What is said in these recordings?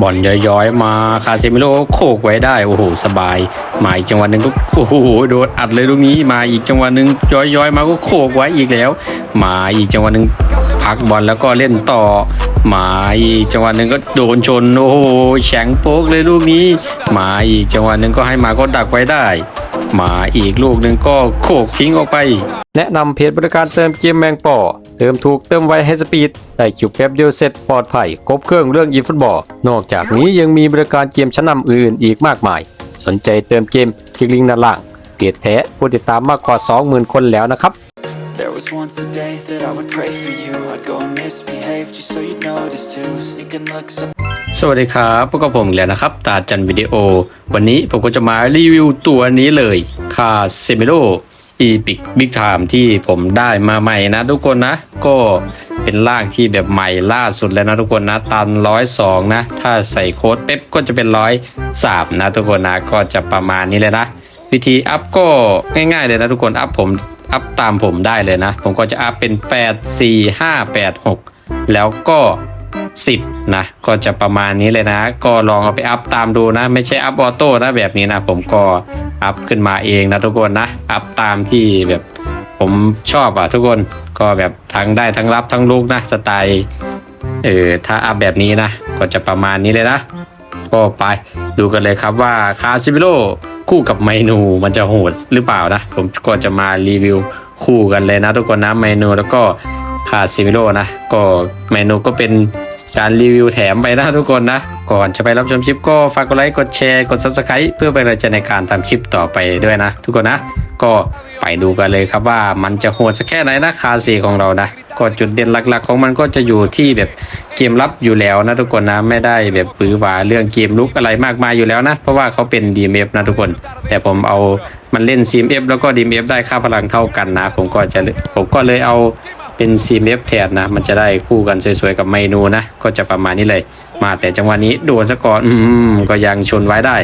บอลย้อยๆมาคาเซมิโลโคกไว้ได้โอ้โหสบายมาอีกจังหวะหนึ่งก็โอ้โหโดนอัดเลยลูกนี้มาอีกจังหวะหนึ่งย้อยๆมาก็โคกไว้อีกแล้ว มาอีกจังหวะหนึ่งพักบอลแล้วก็เล่นต่อมาอีกจังหวะหนึ่งก็โดนชนโอ้โหแข็งโป๊กเลยลูกนี้ มาอีกจังหวะหนึ่งก็ให้มาก็ดักไว้ได้ มาอีกลูกหนึ่งก็โขกทิ้งออกไป แนะนำเพจบริการเติมเกมแมงป่อ เติมถูกเติมไวให้สปีด ได้คิวแป๊บเดียวเสร็จปลอดภัยครบเครื่องเรื่องอีฟุตบอล นอกจากนี้ยังมีบริการเกมชั้นนำอื่นอีกมากมาย สนใจเติมเกมคลิกลิงก์ด้านล่างเพจแท้ผู้ติดตามมากกว่า 20,000 คนแล้วนะครับ There was once a day that I would pray for you I'd go and misbehave just so you'd notice too Sneaking looks up สวัสดีครับพวกับผมอีกแล้วนะครับ ตาจันวิดีโอ วันนี้ผมก็จะมารีวิวตัวนี้เลยคาเซเมโ o อีพิกบิ๊กไทม์ที่ผมได้มาใหม่นะทุกคนนะ ก็เป็นร่างที่แบบใหม่ล่าสุดแล้วนะทุกคนนะ ตันร้อยสองนะ ถ้าใส่โค้ดเป๊ปก็จะเป็นร้อยสามนะทุกคนนะก็จะประมาณนี้เลยนะ วิธีอัพก็ง่ายๆเลยนะทุกคนอัพผมอัพตามผมได้เลยนะ ผมก็จะอัพเป็น 8 4 5 8 6 แล้วก็ 10 นะ ก็จะประมาณนี้เลยนะ ก็ลองเอาไปอัพตามดูนะ ไม่ใช่อัพออโต้นะแบบนี้นะ ผมก็อัพขึ้นมาเองนะทุกคนนะ อัพตามที่แบบผมชอบอะทุกคนก็แบบทั้งได้ทั้งรับทั้งลูกนะ สไตล์เออถ้าอัพแบบนี้นะ ก็จะประมาณนี้เลยนะ ก็ไปดูกันเลยครับว่าคาซิบิโลคู่กับเมนูมันจะโหดหรือเปล่านะ ผมก็จะมารีวิวคู่กันเลยนะ ทุกคนนะเมนูแล้วก็คาซิบิโลนะ ก็เมนูก็เป็น การรีวิวแถมไปนะทุกคนนะ ก่อนจะไปรับชมคลิปก็ฝากกดไลค์กดแชร์กด subscribe เพื่อเป็นกำลังใจในการทำคลิปต่อไปด้วยนะ ทุกคนนะ ก็ไปดูกันเลยครับว่ามันจะโหดสักแค่ไหนนะคาซีของเรานะก็จุดเด่นหลักๆ ของมันก็จะอยู่ที่แบบเกมรับอยู่แล้วนะทุกคนนะไม่ได้แบบปื้อหวาเรื่องเกมลุกอะไรมากมายอยู่แล้วนะ เพราะว่าเขาเป็น DMF นะทุกคน แต่ผมเอามันเล่น CMF แล้วก็ DMF ได้ค่าพลังเท่ากันนะ ผมก็จะผมก็เลยเอา เป็น CMF แทนนะ มันจะได้คู่กันสวยๆกับเมนูนะ ก็จะประมาณนี้เลย มาแต่จังหวะนี้โดนซะก่อน อืม ก็ยังชนไว้ได้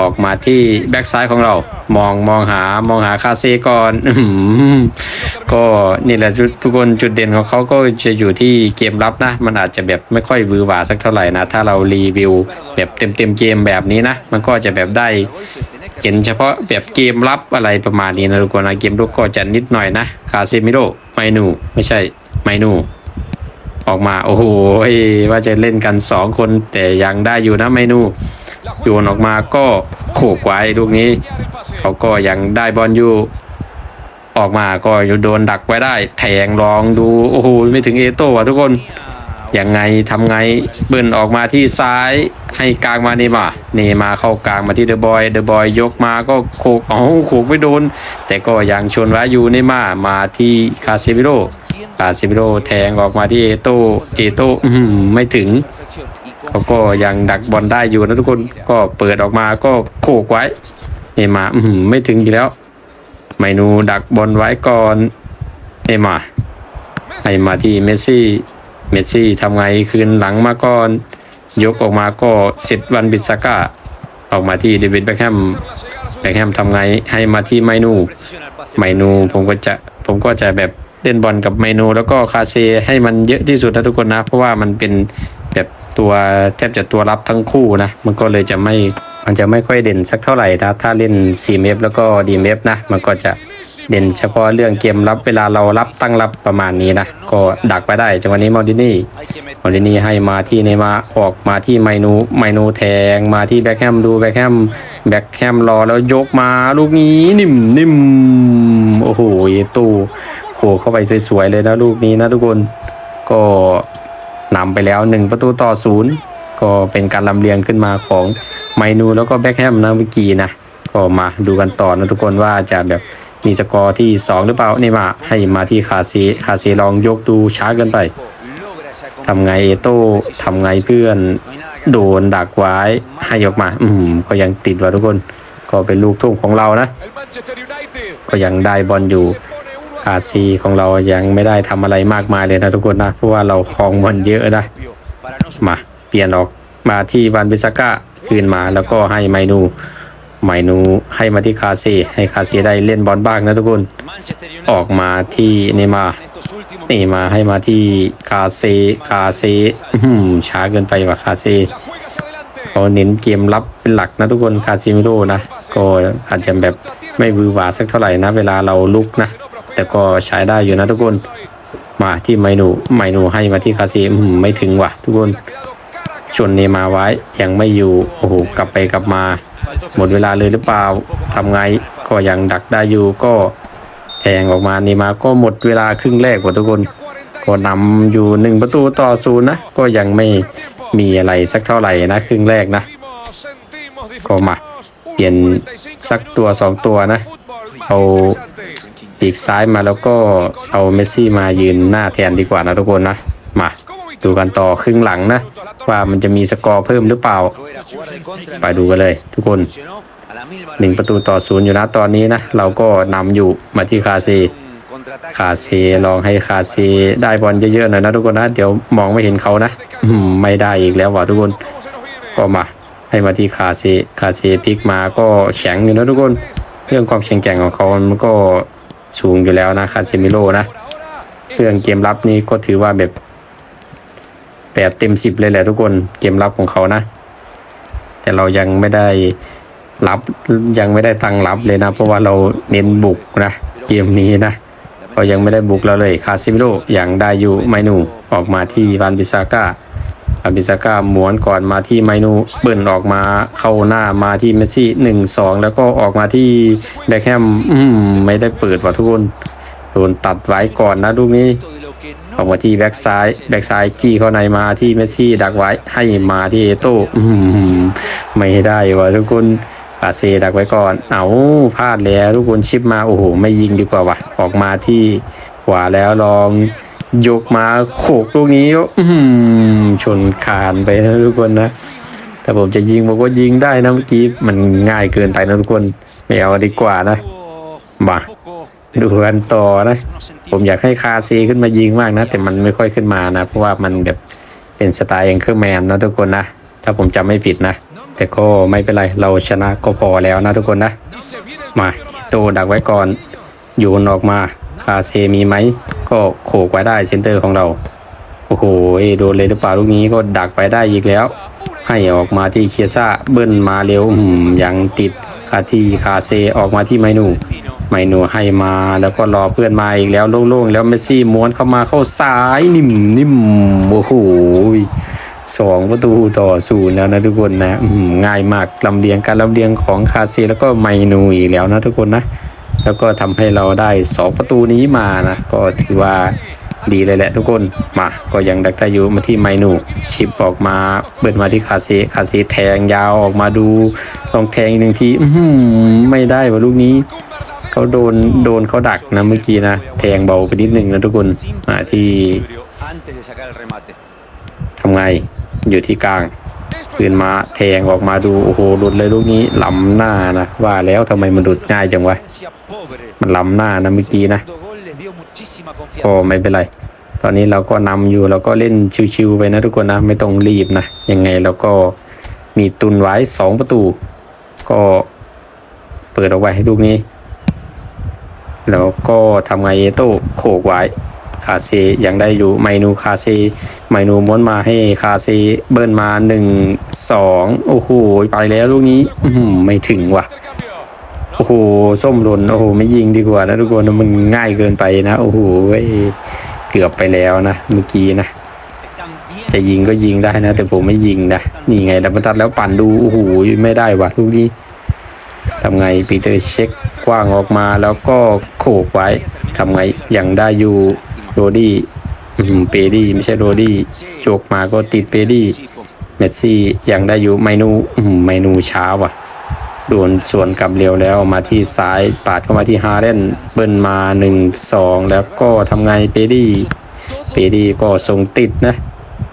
ออกมาที่แบ็กซ้ายของเรา มองมองหามองหาคาเซก่อน อื้อหือก็นี่แหละทุกคนจุดเด่นของเขาก็จะอยู่ที่เกมรับนะ มันอาจจะแบบไม่ค่อยวือหวาสักเท่าไหร่นะ ถ้าเรารีวิวแบบเต็มเต็มๆเกมแบบนี้นะ มันก็จะแบบได้เห็นเฉพาะแบบเกมรับอะไรประมาณนี้นะทุกคนนะเกมลุกก็จะนิดหน่อยนะคาเซมิโร ไมนูไม่ใช่ไมนูออกมาโอ้โหว่าจะเล่นกันสองคนแต่ยังได้อยู่นะไมนูโยนออกมาก็โขกไว้ลูกนี้ เขาก็ยังได้บอลอยู่ออกมาก็อยู่โดนดักไว้ได้ แทงลองดู โอ้โห ไม่ถึงเอโต้อะทุกคน ยังไงทำไงเบิ้ลออกมาที่ซ้ายให้กลางมาเนี่มาเนี่มาเข้ากลางมาที่เดอะบอยเดอะบอยยกมาก็โขกเอาโขกไม่โดน แต่ก็ยังชนไว้อยู่เนี่มามาที่คาเซมิโรคาเซิมิโรแทงออกมาที่เอโตเอโตอื้อหือไม่ถึงเขาก็ยังดักบอลได้อยู่นะทุกคนก็เปิดออกมาก็โขกไว้เนย์มาอื้อหือไม่ถึงอีกแล้วไมนูดักบอลไว้ก่อนเนมาให้มาที่เมสซี่ เมสซี่ทำไงคืนหลังมาก่อน ยกออกมาก็เสร็จวันบิสก้า ออกมาที่เดวิดแบ็คแฮมแบ็คแฮมทำไงให้มาที่ไมนูเมนูผมก็จะผมก็จะแบบเล่นบอลกับเมนู แล้วก็คาเซให้มันเยอะที่สุดนะทุกคนนะ เพราะว่ามันเป็นแบบตัวแทบจะตัวรับทั้งคู่นะ มันก็เลยจะไม่มันจะไม่ค่อยเด่นสักเท่าไหร่นะถ้าเล่น4 m f แล้วก็ d m f นะ มันก็จะ เด่นเฉพาะเรื่องเกมรับเวลาเรารับตั้งรับประมาณนี้นะ ก็ดักไปได้จังหวะนี้มอลดินี่มอลดินี่ให้มาที่เนมาออกมาที่ไมนูไมนูแทงมาที่แบ็คแฮมดูแบ็คแฮมแบ็คแฮมรอแล้วยกมาลูกนี้นิ่มนิ่มโอ้โหตูโขเข้าไปสวยๆเลยนะลูกนี้นะทุกคนก็นำไปแล้วหนึ่งประตูต่อศูนย์ก็เป็นการลำเลียงขึ้นมาของไมนูแล้วก็แบ็คแฮมนะเมื่อกี้นะก็มาดูกันต่อนะทุกคนว่าจะแบบ มีสกอร์ที่ 2 หรือเปล่าเนี่มาให้มาที่คาซีคาซีลองยกดูช้าเกินไปทำไงเอโต้ทำไงเพื่อน โดนดักไว้ให้ออกมา อืมก็ยังติดว่ะทุกคน ก็เป็นลูกทุ่งของเรานะ ก็ยังได้บอลอยู่คาซีของเรายังไม่ได้ทำอะไรมากมายเลยนะทุกคนนะ เพราะว่าเราครองบอลเยอะนะ มาเปลี่ยนออกมาที่วันบิสก้าคืนมาแล้วก็ให้ไมนู ไมนูให้มาที่คาเซให้คาเซได้เล่นบอลบ้างนะทุกคน ออกมาที่เนมาเนมาให้มาที่คาเซคาเซอื้อหือช้าเกินไปว่ะคาเซเขาเน้นเกมรับเป็นหลักนะทุกคนคาซิมิโร่นะก็อาจจะแบบไม่วือหวาสักเท่าไหร่นะ เวลาเราลุกนะ แต่ก็ใช้ได้อยู่นะทุกคน มาที่ไมนูไมนูให้มาที่คาซิอืมไม่ถึงว่ะ ทุกคนชวนเนมาไว้ยังไม่อยู่โอ้โหกลับไปกลับมา หมดเวลาเลยหรือเปล่าทำไงก็ยังดักได้อยู่ก็แทงออกมานย์มาก็หมดเวลาครึ่งแรกกว่าทุกคน ก็นำอยู่หนึ่งประตูต่อศูนย์นะ ก็ยังไม่มีอะไรสักเท่าไหร่นะ ครึ่งแรกนะก็มาเปลี่ยนสักตัวสองตัวนะ เอาปีกซ้ายมาแล้วก็เอาเมสซี่มายืนหน้าแทนดีกว่านะทุกคนนะ มา ดูกันต่อครึ่งหลังนะ ว่ามันจะมีสกอร์เพิ่มหรือเปล่า ไปดูกันเลยทุกคนหนึ่งประตูต่อศูนย์อยู่นะตอนนี้นะ เราก็นำอยู่มาที่คาเซคาเซลองให้คาเซได้บอลเยอะๆหน่อยนะทุกคนนะ เดี๋ยวมองไม่เห็นเขานะไม่ได้อีกแล้วว่ะทุกคนก็มา ให้มาที่คาเซคาเซพลิกมาก็แข็งอยู่นะทุกคน เรื่องความแข็งแกร่งของเขามันก็สูงอยู่แล้วนะคาเซมิโร่นะเรื่องเกมรับนี่ก็ถือว่าแบบ แปดเต็มสิบเลยแหละทุกคนเกมรับของเขานะ แต่เรายังไม่ได้รับยังไม่ได้ตังรับเลยนะ เพราะว่าเราเน้นบุกนะเกมนี้นะก็ยังไม่ได้บุกเราเลยคาซิมิโร่อย่างได้อยู่ไมนูออกมาที่วานบิซาก้าอันบิซาก้าหมวนก่อนมาที่ไมนูเบิ่นออกมาเข้าหน้ามาที่เมสซี่หนึ่งสองแล้วก็ออกมาที่แบ็คแฮมอืมไม่ได้เปิดว่ะทุกคนโดนตัดไว้ก่อนนะลูกนี้ ออกมาที่แบ็กซ้ายแบ็กซ้ายจี้เข้าในมาที่เมสซี่ดักไว้ให้มาที่เอโต้อื้อหือไม่ได้ว่ะทุกคนอาเซดักไว้ก่อน เอาพลาดแล้วทุกคนชิปมาโอ้โหไม่ยิงดีกว่าว่ะออกมาที่ขวาแล้วลองยกมาโขกลูกนี้อื้อหือชนคานไปนะทุกคนนะถ้าผมจะยิงผมก็ยิงได้นะเมื่อกี้มันง่ายเกินไปนะทุกคน ไม่เอาดีกว่านะมา ดูกันต่อนะ ผมอยากให้คาซีขึ้นมายิงมากนะ แต่มันไม่ค่อยขึ้นมานะ เพราะว่ามันแบบเป็นสไตล์เองเครื่องแมนนะทุกคนนะ ถ้าผมจำไม่ผิดนะ แต่ก็ไม่เป็นไรเราชนะก็พอแล้วนะทุกคนนะ มาโตดักไว้ก่อนโยนออกมาคาเซมีไหม ก็โขกไว้ได้เซนเตอร์ของเรา โอ้โหโดนเลยหรือเปล่าลูกนี้ก็ดักไปได้อีกแล้ว ให้ออกมาที่เคียซ่าเบิ้ลมาเร็วยังติด คาที่คาเซออกมาที่ไมนูไมนูให้มาแล้วก็รอเพื่อนมาอีกแล้วโล่งๆ แล้วเมสซี่ม้วนเข้ามาเข้าซ้ายนิ่มนิ่มโอ้โหสองประตูต่อศูนย์แล้วนะทุกคนนะง่ายมากลำเลียงการลำเลียงของคาเซแล้วก็ไมนูอีกแล้วนะทุกคนนะ แล้วก็ทำให้เราได้สองประตูนี้มานะ ก็ถือว่า ดีเลยแหละทุกคนมาก็ยังดักได้อยู่มาที่ไมนูชิปออกมาเบิดมาที่คาเซคาเซแทงยาวออกมาดูลองแทงอีกหนึ่งทีอืไม่ได้ว่ะลูกนี้เขาโดนโดนเขาดักนะเมื่อกี้นะแทงเบาไปนิดหนึ่งนะทุกคนมาที่ทำไงอยู่ที่กลางคืนมาแทงออกมาดูโอ้โหหลุดเลยลูกนี้ล้ำหน้านะว่าแล้วทำไมมันหลุดง่ายจังวะมันล้ำหน้านะเมื่อกี้นะ ก็ไม่เป็นไร ตอนนี้เราก็นำอยู่เราก็เล่นชิวๆไปนะทุกคนนะ ไม่ต้องรีบนะ ยังไงเราก็มีตุนไว้สองประตู ก็เปิดเอาไว้ให้ลูกนี้ แล้วก็ทำไงเอโต้โขกไว้ คาเซยังได้อยู่ไมนูคาเซไมนูม้วนมาให้คาเซเบิ้ลมาหนึ่งสองโอ้โห ไปแล้วลูกนี้ไม่ถึงว่ะ โอ้โหส้มหล่นโอ้โหไม่ยิงดีกว่านะทุกคนมันง่ายเกินไปนะโอ้โหเว้เกือบไปแล้วนะเมื่อกี้นะจะยิงก็ยิงได้นะ แต่ผมไม่ยิงนะนี่ไงดับเบิลตัดแล้วปั่นดูโอ้โหไม่ได้ว่ะลูกนี้ทำไงปีเตอร์เช็คกว้างออกมาแล้วก็โขกไว้ทำไงยังได้อยู่โรดี้เปดี้ไม่ใช่โรดี้โจกมาก็ติดเปดี้เมสซี่ยังได้อยู่ไมนูอืมไมนูช้าว่ะ โดนสวนกลับเร็วแล้วมาที่ซ้ายปาดเข้ามาที่ฮาเรนเบิ้ลมาหนึ่งสองแล้วก็ทำไงเปดี้เปดี้ก็ส่งติดนะ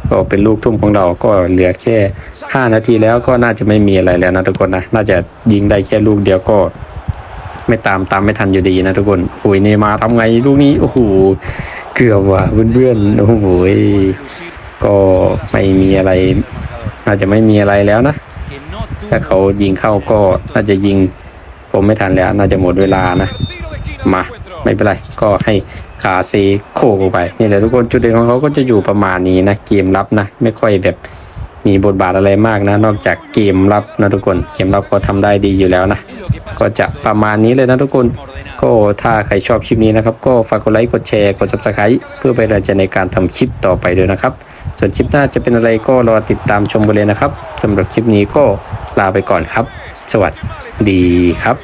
ก็เป็นลูกทุ่มของเราก็เหลือแค่ 5 นาทีแล้วก็น่าจะไม่มีอะไรแล้วนะทุกคนนะน่าจะยิงได้แค่ลูกเดียวก็ ไม่ตามตามไม่ทันอยู่ดีนะทุกคนหุยเนมาทำไงลูกนี้โอ้โหเกือบว่ะเพื่อนๆโอ้โหก็ไม่มีอะไรน่าจะไม่มีอะไรแล้วนะ ถ้าเขายิงเข้าก็น่าจะยิงผมไม่ทันแล้ว น่าจะหมดเวลานะ มาไม่เป็นไร ก็ให้ขาเซโคกไปนี่แหละทุกคนจุดเด่นของเขาก็จะอยู่ประมาณนี้นะเกมรับนะ ไม่ค่อยแบบมีบทบาทอะไรมากนะ นอกจากเกมรับนะทุกคนเกมรับก็ทำได้ดีอยู่แล้วนะ ก็จะประมาณนี้เลยนะทุกคนก็ถ้าใครชอบคลิปนี้นะครับ ก็ฝากกดไลค์กดแชร์กด subscribe เพื่อเป็นแรงใจในการทำคลิปต่อไปด้วยนะครับ ส่วนคลิปหน้าจะเป็นอะไรก็รอติดตามชมกันเลยนะครับสำหรับคลิปนี้ก็ลาไปก่อนครับ สวัสดีครับ